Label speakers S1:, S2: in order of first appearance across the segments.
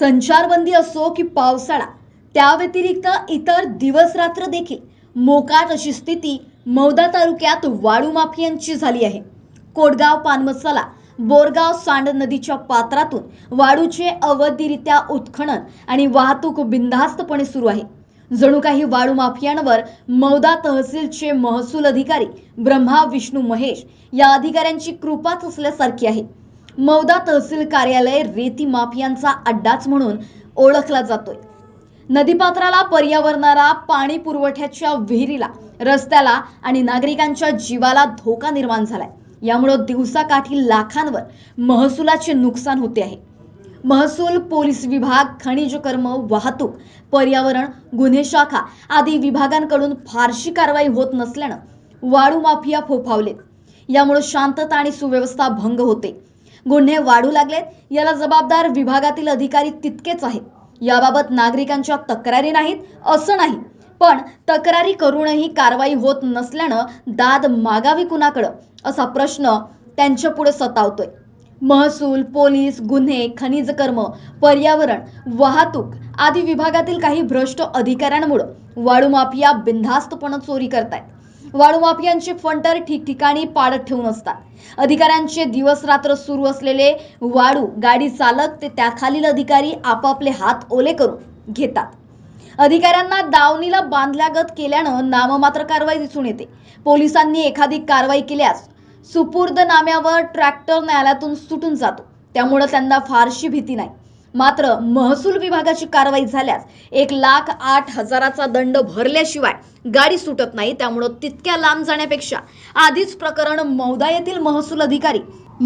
S1: संचारबंदी असो की पावसाळा त्या व्यतिरिक्त इतर दिवस रात्र देखील मोकाट अशी स्थिती मौदा तालुक्यात वाळू माफियांची झाली आहे. कोडगाव पानमसाला बोरगाव सांड नदीच्या पात्रातून वाळूचे अवैधरित्या उत्खनन आणि वाहतूक बिनधास्तपणे सुरू आहे. जणू काही वाळू माफियांवर मौदा तहसीलचे महसूल अधिकारी ब्रह्मा विष्णू महेश या अधिकाऱ्यांची कृपाच असल्यासारखी आहे. मौदा तहसील कार्यालय रेती माफियांचा अड्डाच म्हणून ओळखला जातोय. नदीपात्राला पर्यावरणाला पाणी पुरवठ्याच्या विहिरीला रस्त्याला आणि नागरिकांच्या जीवाला धोका निर्माण झालाय. यामुळं दिवसाकाठी लाखांवर महसुलाचे नुकसान होते आहे. महसूल पोलीस विभाग खनिज कर्म वाहतूक पर्यावरण गुन्हे शाखा आदी विभागांकडून फारशी कारवाई होत नसल्यानं वाळू माफिया फोफावलेत. यामुळे शांतता आणि सुव्यवस्था भंग होते. गुन्हे वाढू लागलेत. याला जबाबदार विभागातील अधिकारी तितकेच आहेत. याबाबत नागरिकांच्या तक्रारी नाहीत असं नाही. पण तक्रारी करूनही कारवाई होत नसल्यानं दाद मागावी कुणाकडं असा प्रश्न त्यांच्या पुढे सतावतोय. महसूल पोलीस गुन्हे खनिज कर्म पर्यावरण वाहतूक आदी विभागातील काही भ्रष्ट अधिकाऱ्यांमुळं वाळू माफिया बिनधास्तपणे चोरी करतायत. वाळूमाफियांचे फंटर ठिकठिकाणी पाडत ठेवून असतात. अधिकाऱ्यांचे दिवस रात्र सुरू असलेले वाळू गाडी चालक ते त्याखालील अधिकारी आपापले हात ओले करून घेतात. अधिकाऱ्यांना दावणीला बांधल्यागत केल्यानं नाममात्र कारवाई दिसून येते. पोलिसांनी एखादी कारवाई केल्यास सुपूर्द नाम्यावर ट्रॅक्टर न्यायालयातून सुटून जातो. त्यामुळं त्यांना फारशी भीती नाही. मात्र महसूल विभागाची कारवाई झाल्यास एक लाख आठ हजाराचा दंड भरल्याशिवाय गाडी सुटत नाही. त्यामुळं तितक्या लांब जाण्यापेक्षा आधीच प्रकरण मौदा येथील महसूल अधिकारी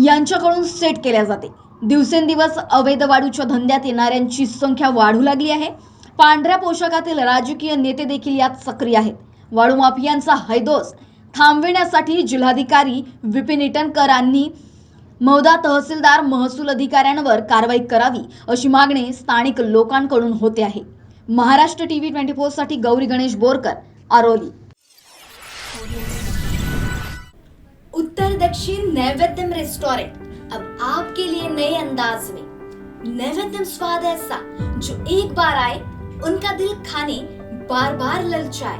S1: यांच्याकडून सेट केल्या जाते. दिवसेंदिवस अवैध वाढूच्या धंद्यात येणाऱ्यांची संख्या वाढू लागली आहे. पांढऱ्या पोशाखातील राजकीय नेते देखील यात सक्रिय आहेत. वाळू माफियांचा हैदोस थांबविण्यासाठी जिल्हाधिकारी विपिन इटनकरांनी मौदा तहसीलदार महसूल अधिकाऱ्यांवर कारवाई करावी अशी मागणी स्थानिक लोकांकडून होते आहे. महाराष्ट्र टीव्ही ट्वेंटी फोरसाठी गौरी गणेश बोरकर आरोली.
S2: उत्तर दक्षिण नैवेद्यम रेस्टोरेंट अब आपके लिए नए अंदाज में। नैवेद्यम स्वाद ऐसा जो एक बार आए उनका दिल खाने बार बार ललचाए।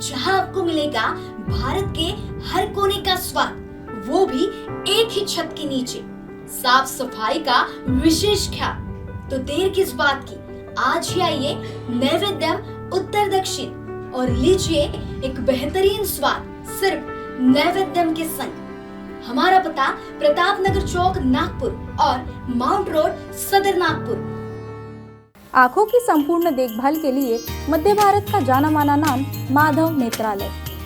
S2: जहां आपको मिलेगा भारत के हर कोने का स्वाद। वो भी एक ही छत के नीचे। साफ़ सफ़ाई का विशेष ख्याल। तो देर किस बात की? आज ही आइए नैवेद्यम उत्तर दक्षिण और लीजिए एक बेहतरीन स्वाद सिर्फ़ नैवेद्यम के संग। हमारा पता प्रताप नगर चौक, नागपुर और माउंट रोड, सदर नागपुर।
S3: आँखों की संपूर्ण देखभाल के लिए मध्य भारत का जाना माना नाम माधव नेत्रालय।